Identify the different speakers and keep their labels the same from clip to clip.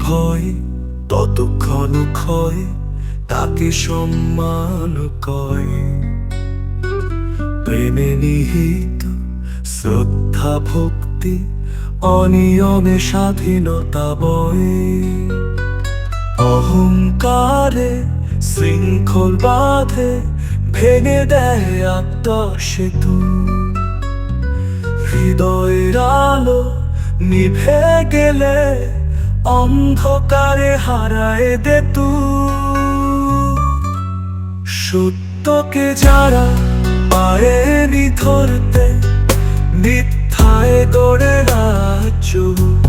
Speaker 1: ভয়, ততক্ষণ ক্ষয়, তাকে সম্মান কয়। প্রেমে নিহিত, শ্রদ্ধা ভক্তি, অনিয়মে স্বাধীনতা বয়। অহংকারে শৃঙ্খল বাঁধে, ভেঙে দেয় আত্মার সেতু হৃদয়ের আলো নিভে গেলে অন্ধকারে হারায় দে তু। সত্যকে যারা পারেনি ধরতে মিথ্যায় গড়ে রাজ্য।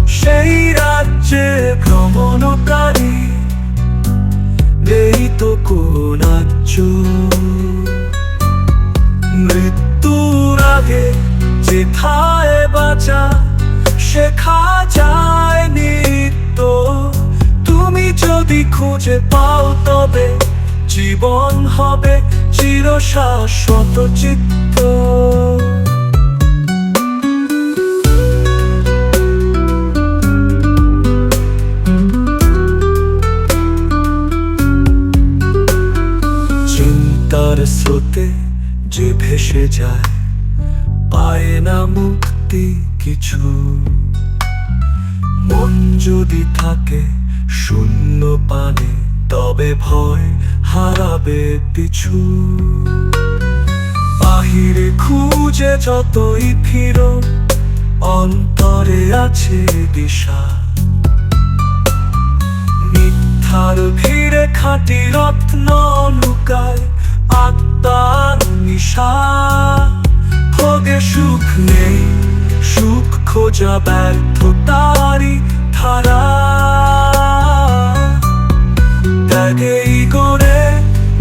Speaker 1: সেই রাজ্যে ভ্রমণকারী নেই তো কোনাচ্য মৃত্যুর আগে যেথায় বাঁচা যায় নিত্য। তুমি যদি খুঁজে পাও তবে জীবন হবে চির শাশ্বত চিত্ত। চিন্তার স্রোতে যে ভেসে যায়, পায় না মুক্তি কিছু। যদি থাকে শূন্য পানে, তবে ভয় হারাবে পিছু। বাহিরে খুঁজে যতই ফিরো, অন্তরে আছে দিশা। মিথ্যার ভিড়ে খাঁটি রত্ন লুকায় আত্মার নিশা। ভোগে সুখ নেই, সুখ খোঁজা ব্যর্থতারি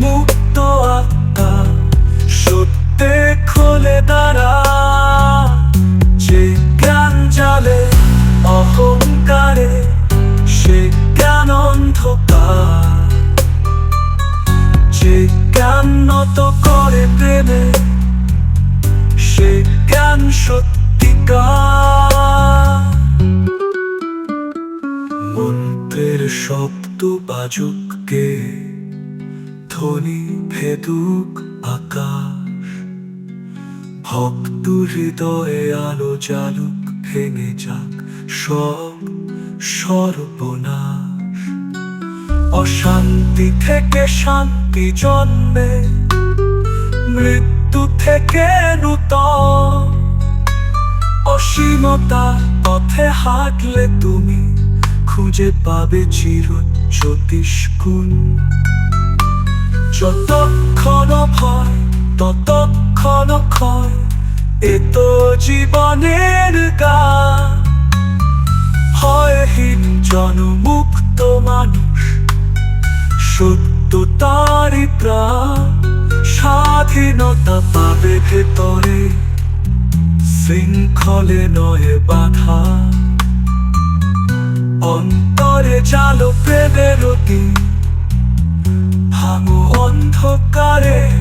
Speaker 1: মুক্ত খোলে যে জালে অহংকারে সে অন্ধকার। যে করে সে সত্যিকার। বাজুককে ধ্বনি ভেদুক আকাশ। ভক্ত হৃদয়ে আলো জালুক ভেঙে যাক সব সর্বনাশ। অশান্তি থেকে শান্তি জন্মে, মৃত্যু থেকে নূতন। অসীমতা পথে হাঁটলে তুমি খুঁজে পাবে চির জ্যোতিষ গুণ। যতক্ষণ ভয়, ততক্ষণ ক্ষয়, এ তো জীবনের গান হয়হীন জনমুক্ত মানুষ, সত্য তারি প্রাণ। স্বাধীনতা পাবে ভেতরে, শৃঙ্খলে নয় বাধা। অন্তরে জালো প্রেমের অতি ভাঙো অন্ধকারে।